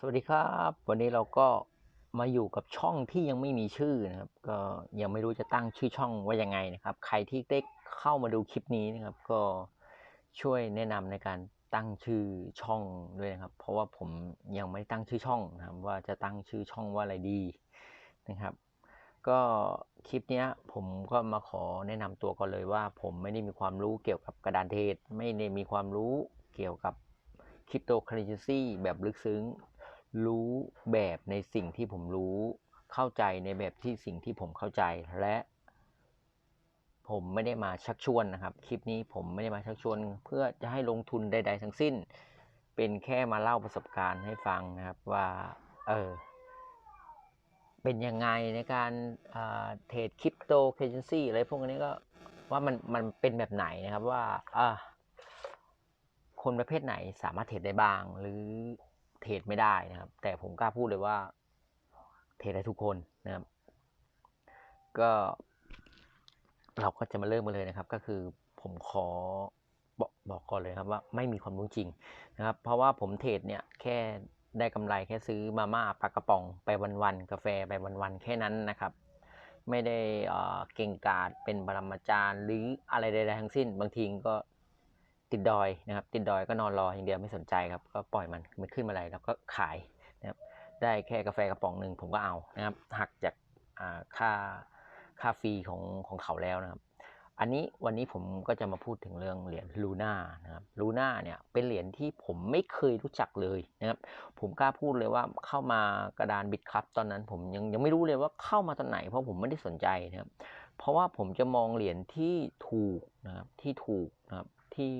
สวัสดีครับ วันนี้เราก็มาอยู่กับช่องที่ยังไม่มีชื่อนะครับ ก็ยังไม่รู้จะตั้งชื่อช่องว่ายังไงนะครับ ใครที่ได้เข้ามาดูคลิปนี้นะครับ ก็ช่วยแนะนำในการตั้งชื่อช่องด้วยนะครับ เพราะว่าผมยังไม่ได้ตั้งชื่อช่องนะครับว่าจะตั้งชื่อช่องว่าอะไรดีนะครับ ก็คลิปนี้ผมก็มาขอแนะนำตัวก่อนเลยว่า ผมไม่ได้มีความรู้เกี่ยวกับกระดานเทรดไม่ได้มีความรู้เกี่ยวกับคริปโตเคอเรนซีแบบลึกซึ้ง รู้แบบในสิ่งที่ผมรู้ เข้าใจในแบบที่สิ่งที่ผมเข้าใจและ ผมไม่ได้มาชักชวนนะครับ คลิปนี้ผมไม่ได้มาชักชวน เพื่อจะให้ลงทุนใด ๆ ทั้งสิ้น เป็นแค่มาเล่าประสบการณ์ให้ฟังนะครับว่าเออเป็นยังไงในการเทรดคริปโตเคอเรนซีอะไรพวกนี้ก็ว่ามันมันเป็นแบบไหนนะครับว่าอ่าคนประเภทไหนสามารถเทรดได้บ้าง หรือ เทรดไม่ได้นะครับ แต่ผมกล้าพูดเลยว่าเทรดได้ทุกคนนะครับ ก็เราก็จะมาเริ่มกันเลยนะครับ ก็คือผมขอบอกบอกก่อนเลยครับว่าไม่มีความรู้จริงนะครับ เพราะว่าผมเทรดเนี่ยแค่ได้กำไรแค่ซื้อมาม่าปลากระป๋องไปวันๆกาแฟไปวันๆแค่นั้นนะครับ ไม่ได้เอ่อเก่งกาจเป็นปรมาจารย์หรืออะไรใดๆทั้งสิ้น บางทีก็ ติดดอยนะครับ ติดดอยก็นอนรออย่างเดียวไม่สนใจครับ ก็ปล่อยมันมันขึ้นมาอะไรแล้วก็ขายนะครับ ได้แค่กาแฟกระป๋องหนึ่งผมก็เอานะครับ หักจากค่าค่าฟรีของของเขาแล้วนะครับ อันนี้วันนี้ผมก็จะมาพูดถึงเรื่องเหรียญลูน่านะครับลูน่าเนี่ยเป็นเหรียญที่ผมไม่เคยรู้จักเลยนะครับ ผมกล้าพูดเลยว่าเข้ามากระดานบิตครับตอนนั้นผมยังยังไม่รู้เลยว่าเข้ามาตอนไหน เพราะผมไม่ได้สนใจนะครับ เพราะว่าผมจะมองเหรียญที่ถูกนะครับที่ถูกนะครับ ที่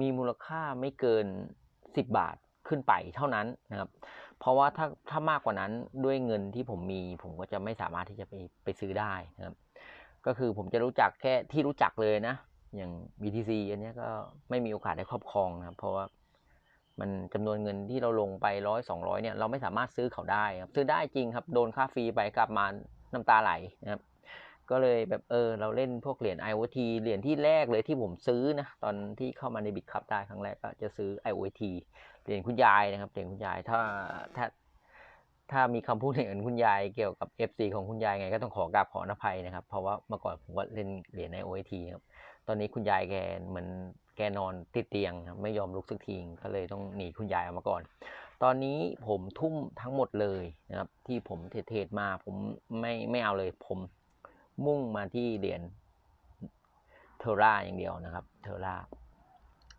มีมูลค่าไม่เกิน 10 บาทขึ้นไปเท่านั้นนะครับ เพราะว่าถ้าถ้ามากกว่านั้นด้วยเงินที่ผมมี ผมก็จะไม่สามารถที่จะไปไปซื้อได้นะครับ ก็คือผมจะรู้จักแค่ที่รู้จักเลยนะ อย่าง BTC อันนี้ก็ไม่มีโอกาสได้ครอบครองนะครับ เพราะว่ามันจำนวนเงินที่เราลงไปร้อยสองร้อยเนี่ยเราไม่สามารถซื้อเขาได้ครับซื้อได้จริงครับ โดนค่าฟรีไปกลับมาน้ำตาไหลนะครับ ก็เลยแบบเออเราเล่นพวกเหรียญ IoT เหรียญที่แรกเลยที่ผมซื้อนะตอนที่เข้ามาในบิตคับได้ครั้งแรกก็จะซื้อ IoT เหรียญคุณยายนะครับเหรียญคุณยายถ้าถ้าถ้ามีคำพูดอย่างนั้นคุณยายเกี่ยวกับ FC ของคุณยายไงก็ต้องขอกราบขออภัยนะครับ เพราะว่าเมื่อก่อนผมก็เล่นเหรียญใน OIT ครับตอนนี้คุณยายแกเหมือนแกนอนติดเตียงครับไม่ยอมลุกสักทีก็เลยต้องหนีคุณยายออกมาก่อน ตอนนี้ผมทุ่มทั้งหมดเลยนะครับที่ผมเทรดมาผมไม่ไม่เอาเลยผม มุ่งมาที่เหรียญเทอร่าอย่างเดียวนะครับเทอร่า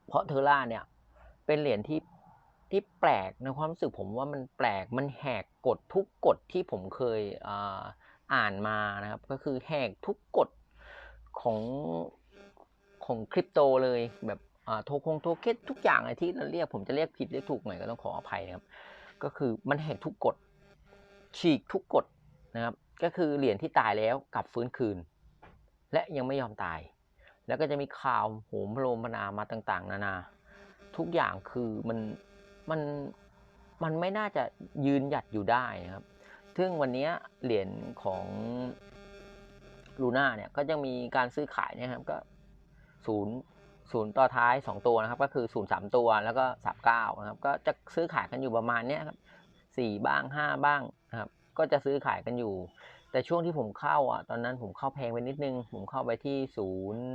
เพราะเทอร่าเนี่ยเป็นเหรียญที่ที่แปลกในความรู้สึกผมว่ามันแปลกมันแหกกฎทุกกฎที่ผมเคยอ,อ่านมานะครับ ก็คือแหกทุกกฎของของคริปโตเลยแบบโทคงโทเค็นทุกอย่างเลยที่เราเรียกผมจะเรียกผิดเรียกถูกหน่อยก็ต้องขออภัยนะครับ ก็คือมันแหกทุกกฎฉีกทุกกฎ นะครับ ก็คือเหรียญที่ตายแล้วกลับฟื้นคืน และยังไม่ยอมตาย แล้วก็จะมีข่าวโหมโลมพนามาต่างๆ นานา ทุกอย่างคือมันมันมันไม่น่าจะยืนหยัดอยู่ได้นะครับ ซึ่งวันนี้เหรียญของลูน่าเนี่ยก็ยังมีการซื้อขายนะครับก็ศูนย์ศูนย์ต่อท้าย 2 ตัวนะครับ ก็คือศูนย์สามตัวแล้วก็สามเก้านะครับ ก็จะซื้อขายกันอยู่ประมาณเนี้ยครับสี่บ้างห้าบ้าง ก็จะซื้อขายกันอยู่ แต่ช่วงที่ผมเข้าอะ ตอนนั้นผมเข้าแพงไปนิดนึง ผมเข้าไปที่ศูนย์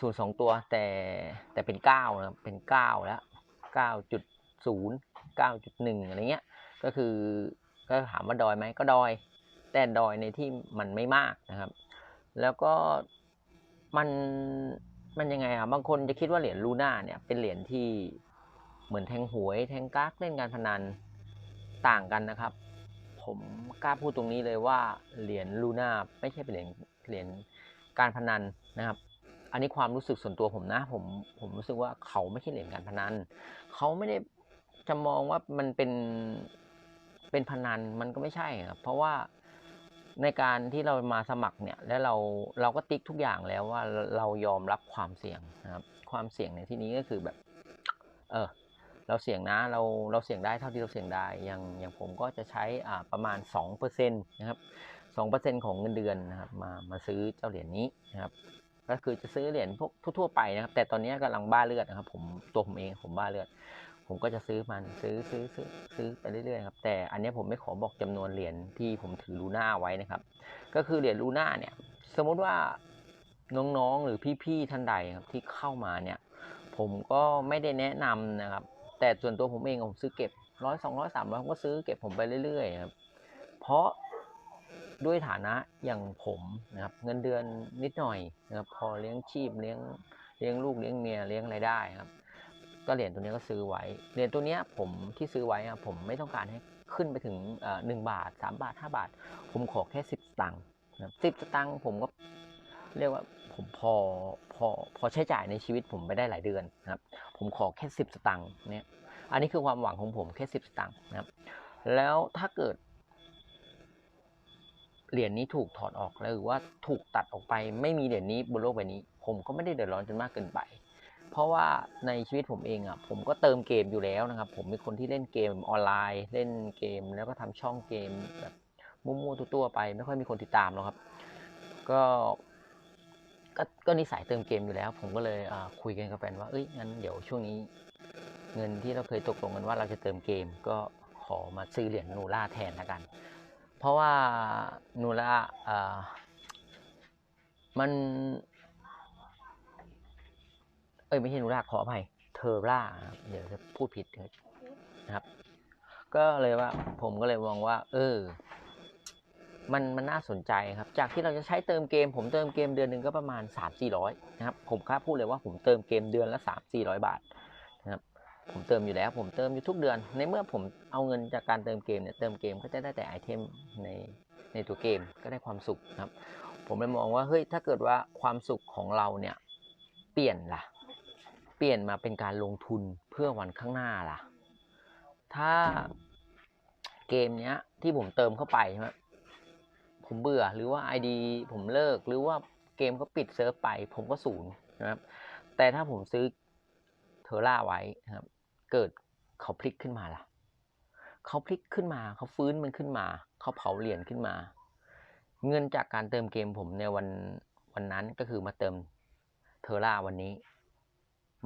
ศูนย์สองตัวแต่แต่เป็นเก้านะครับเป็นเก้าแล้วเก้าจุดศูนย์เก้าจุดหนึ่งอะไรเงี้ย ก็คือก็ถามว่าดอยไหมก็ดอย แต่ดอยในที่มันไม่มากนะครับ แล้วก็มันมันยังไงอะบางคนจะคิดว่าเหรียญลูน่าเนี่ยเป็นเหรียญที่เหมือนแทงหวยแทงกักเล่นการพนันต่างกันนะครับ ผมกล้าพูดตรงนี้เลยว่าเหรียญลูน่าไม่ใช่เป็นเหรียญเหรียญการพนันนะครับ อันนี้ความรู้สึกส่วนตัวผมนะผมผมรู้สึกว่าเขาไม่ใช่เหรียญการพนัน เขาไม่ได้จะมองว่ามันเป็นเป็นพนันมันก็ไม่ใช่ครับเพราะว่าในการที่เรามาสมัครเนี่ยแล้วเราเราก็ติ๊กทุกอย่างแล้วว่าเรายอมรับความเสี่ยงนะครับ ความเสี่ยงในที่นี้ก็คือแบบ เออ เราเสี่ยงนะเราเราเสี่ยงได้เท่าที่เราเสี่ยงได้อย่างอย่างผมก็จะใช้อ่าประมาณ2%นะครับ2%ของเงินเดือนนะครับมามาซื้อเจ้าเหรียญนี้นะครับก็คือจะซื้อเหรียญพวกทั่วๆไปนะครับ แต่ตอนนี้กำลังบ้าเลือดนะครับ ผมตัวผมเองผมบ้าเลือด ผมก็จะซื้อมันซื้อซื้อซื้อซื้อไปเรื่อยๆครับแต่อันนี้ผมไม่ขอบอกจำนวนเหรียญที่ผมถือลูน่าไว้นะครับ ก็คือเหรียญลูน่าเนี่ย สมมุติว่าน้องๆหรือพี่ๆท่านใดครับที่เข้ามาเนี่ย ผมก็ไม่ได้แนะนำนะครับ แต่ส่วนตัวผมเองผมซื้อเก็บร้อยสองร้อยสามร้อยผมก็ซื้อเก็บผมไปเรื่อยๆครับ เพราะด้วยฐานะอย่างผมนะครับ เงินเดือนนิดหน่อยนะครับ พอเลี้ยงชีพเลี้ยงเลี้ยงลูกเลี้ยงเมียเลี้ยงรายได้ครับ ก็เหรียญตัวนี้ก็ซื้อไว้เหรียญตัวเนี้ยผมที่ซื้อไว้อะผมไม่ต้องการให้ขึ้นไปถึงหนึ่งบาทสามบาทห้าบาท ผมขอแค่สิบตังค์นะสิบตังค์ผมก็เรียกว่าผมพอพอพอใช้จ่ายในชีวิตผมไปได้หลายเดือนนะครับ ผมขอแค่สิบสตังค์เนี่ยอันนี้คือความหวังของผมแค่สิบสตังค์นะครับ แล้วถ้าเกิด เหรียญนี้ถูกถอดออกหรือว่าถูกตัดออกไป ไม่มีเหรียญนี้บนโลกใบนี้ ผมก็ไม่ได้เดือดร้อนจนมากเกินไป เพราะว่าในชีวิตผมเองอะผมก็เติมเกมอยู่แล้วนะครับ ผมเป็นคนที่เล่นเกมออนไลน์ เล่นเกมแล้วก็ทำช่องเกมแบบมั่วๆตัวๆไป ไม่ค่อยมีคนติดตามหรอกครับ ก็ ก็ก็นิสัยเติมเกมอยู่แล้ว ผมก็เลยคุยกันกับแฟนว่าเอ้ยงั้นเดี๋ยวช่วงนี้ เงินที่เราเคยตกลงกันว่าเราจะเติมเกม ก็ขอมาซื้อเหรียญนูล่าแทนละกัน เพราะว่านูล่าอ่ามันเอ้ยไม่ใช่นูล่าขออภัยเทอร่าเดี๋ยวจะพูดผิดนะครับ ก็เลยว่าผมก็เลยมองว่า เออ มันมันน่าสนใจครับ จากที่เราจะใช้เติมเกม ผมเติมเกมเดือนหนึ่งก็ประมาณ 3 4 0 0นะครับ ผมกล้าพูดเลยว่าผมเติมเกมเดือนละ 3 4 0 0 บาทนะครับผมเติมอยู่แล้วผมเติมอยู่ทุกเดือน ในเมื่อผมเอาเงินจากการเติมเกมเนี่ยเติมเกมก็จะได้แต่ไอเทมในในตัวเกมก็ได้ความสุขนะครับ ผมเลยมองว่าเฮ้ยถ้าเกิดว่าความสุขของเราเนี่ยเปลี่ยนล่ะ เปลี่ยนมาเป็นการลงทุนเพื่อวันข้างหน้าล่ะ ถ้าเกมเนี้ยที่ผมเติมเข้าไปใช่ไหม ผมเบื่อหรือว่า ID ผมเลิกหรือว่าเกมก็ปิดเซิร์ฟไป ผมก็ศูนย์นะครับ แต่ถ้าผมซื้อเทอร่าไว้นะครับ เกิดเขาพลิกขึ้นมาล่ะเขาพลิกขึ้นมาเขาฟื้นมันขึ้นมา เขาเผาเหรียญขึ้นมา เงินจากการเติมเกมผมในวันวันนั้นก็คือมาเติมเทอร่าวันนี้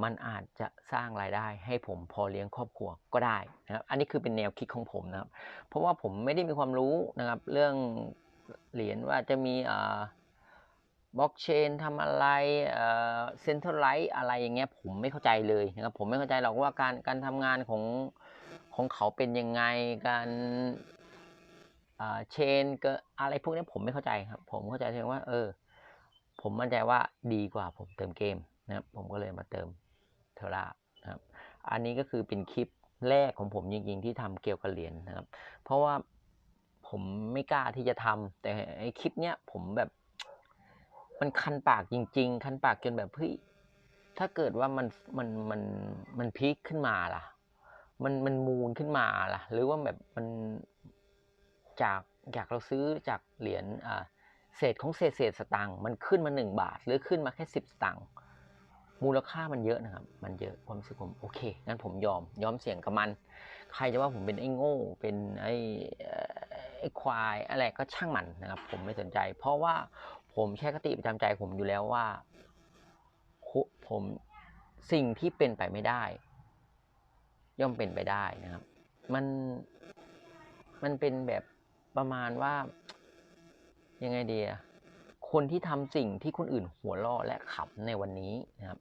มันอาจจะสร้างรายได้ให้ผมพอเลี้ยงครอบครัวก็ได้นะครับ อันนี้คือเป็นแนวคิดของผมนะครับ เพราะว่าผมไม่ได้มีความรู้นะครับ เรื่อง เหรียญว่าจะมีอ่าบล็อกเชนทำอะไรเอ่อเซ็นทรัลไลท์อะไรอย่างเงี้ยผมไม่เข้าใจเลยนะครับผมไม่เข้าใจหรอกว่าการการทำงานของของเขาเป็นยังไงการอ่าเชนก็อะไรพวกนี้ผมไม่เข้าใจครับ ผมเข้าใจเพียงว่า เออ ผมมั่นใจว่าดีกว่าผมเติมเกมนะครับผมก็เลยมาเติมเทอร่านะครับ อันนี้ก็คือเป็นคลิปแรกของผมจริงๆที่ทำเกี่ยวกับเหรียญนะครับ เพราะว่า ผมไม่กล้าที่จะทำแต่ไอ้คลิปเนี้ยผมแบบ มันคันปากจริง ๆ คันปากจนแบบเฮ้ยถ้าเกิดว่ามันมันมันมันพีคขึ้นมาล่ะ มันมันมูลขึ้นมาล่ะ หรือว่าแบบมันจากอยากเราซื้อจากเหรียญอ่าเศษของเศษเศษสตังค์มันขึ้นมาหนึ่งบาท หรือขึ้นมาแค่สิบสตังค์มูลค่ามันเยอะนะครับ มันเยอะความรู้สึกผมโอเคงั้นผมยอมยอมเสี่ยงกับมัน ใครจะว่าผมเป็นไอ้โง่เป็นไอ้ ไอ้ควายอะไรก็ช่างมันนะครับ ผมไม่สนใจ เพราะว่าผมแค่คติประจำใจผมอยู่แล้วว่า ผมสิ่งที่เป็นไปไม่ได้ ย่อมเป็นไปได้นะครับ มันมันเป็นแบบประมาณว่า ยังไงดีอะคนที่ทำสิ่งที่คนอื่นหัวเราะและขำในวันนี้นะครับ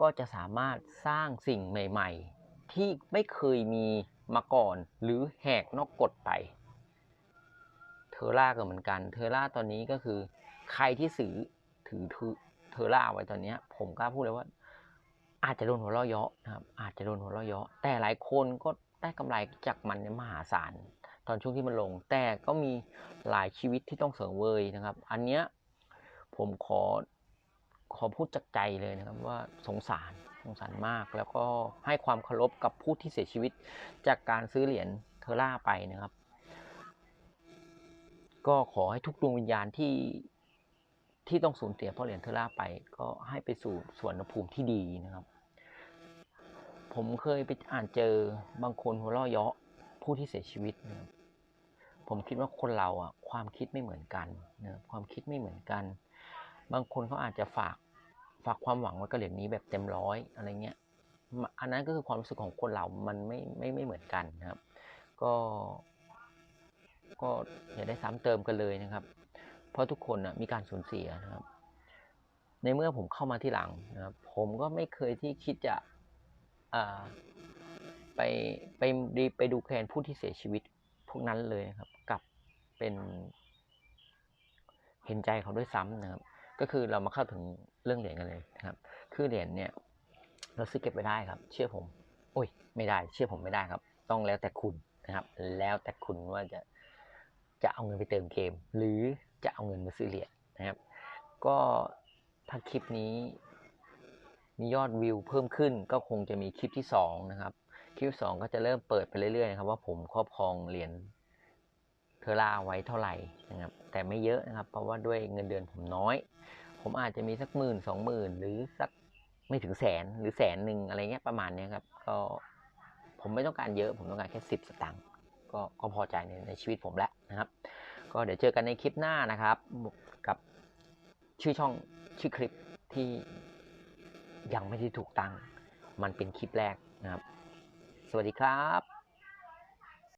ก็จะสามารถสร้างสิ่งใหม่ ๆ ที่ไม่เคยมี มาก่อน หรือแหกนอกกฎไป เทอร่าก็เหมือนกัน เทอร่าตอนนี้ก็คือ ใครที่ซื้อถือเทอร่าไว้ตอนนี้ ผมกล้าพูดเลยว่า อาจจะโดนหัวเราะเยาะนะครับ อาจจะโดนหัวเราะเยาะแต่หลายคนก็ได้กำไรจากมันในมหาศาลตอนช่วงที่มันลง แต่ก็มีหลายชีวิตที่ต้องเสวยนะครับ อันเนี้ยผมขอขอพูดจากใจเลยนะครับว่าสงสาร สงสารมาก แล้วก็ให้ความเคารพกับผู้ที่เสียชีวิตจากการซื้อเหรียญเทอร่าไปนะครับ ก็ขอให้ทุกดวงวิญญาณที่ที่ต้องสูญเสียเพราะเหรียญเทอร่าไป ก็ให้ไปสู่สวนภูมิที่ดีนะครับ ผมเคยไปอ่านเจอบางคนหัวเราะเยาะผู้ที่เสียชีวิตนะครับผมคิดว่าคนเราอะความคิดไม่เหมือนกันนะความคิดไม่เหมือนกัน บางคนเขาอาจจะฝาก ฝากความหวังไว้กับเหรียญนี้แบบเต็มร้อยอะไรเงี้ยอันนั้นก็คือความรู้สึกของคนเรา มันไม่ไม่ไม่เหมือนกันนะครับ ก็ ก็อย่าได้ซ้ำเติมกันเลยนะครับ เพราะทุกคนนะมีการสูญเสียนะครับ ในเมื่อผมเข้ามาที่หลังนะครับ ผมก็ไม่เคยที่คิดจะอ่าไปไปดีไปดูแคลนผู้ที่เสียชีวิตพวกนั้นเลยนะครับ กับเป็นเห็นใจเขาด้วยซ้ำนะครับ ก็คือเรามาเข้าถึงเรื่องเหรียญกันเลยนะครับ คือเหรียญเนี่ยเราซื้อเก็บไว้ได้ครับ เชื่อผมโอ้ย ไม่ได้ เชื่อผมไม่ได้ครับ ต้องแล้วแต่คุณนะครับ แล้วแต่คุณว่าจะจะเอาเงินไปเติมเกม หรือจะเอาเงินมาซื้อเหรียญนะครับ ก็ถ้าคลิปนี้ มียอดวิวเพิ่มขึ้นก็คงจะมีคลิปที่สองนะครับคลิปสองก็จะเริ่มเปิดไปเรื่อยๆนะครับว่าผมครอบครองเหรียญ เทอร่าไว้เท่าไหร่นะครับแต่ไม่เยอะนะครับ เพราะว่าด้วยเงินเดือนผมน้อย ผมอาจจะมีสักหมื่นสองหมื่นหรือสักไม่ถึงแสนหรือแสนหนึ่งอะไรเงี้ยประมาณนี้ครับก็ผมไม่ต้องการเยอะ ผมต้องการแค่สิบสตางค์ก็ก็พอใจในในชีวิตผมแล้วนะครับ ก็เดี๋ยวเจอกันในคลิปหน้านะครับกับชื่อช่องชื่อคลิปที่ยังไม่ได้ถูกตั้ง มันเป็นคลิปแรกนะครับ สวัสดีครับ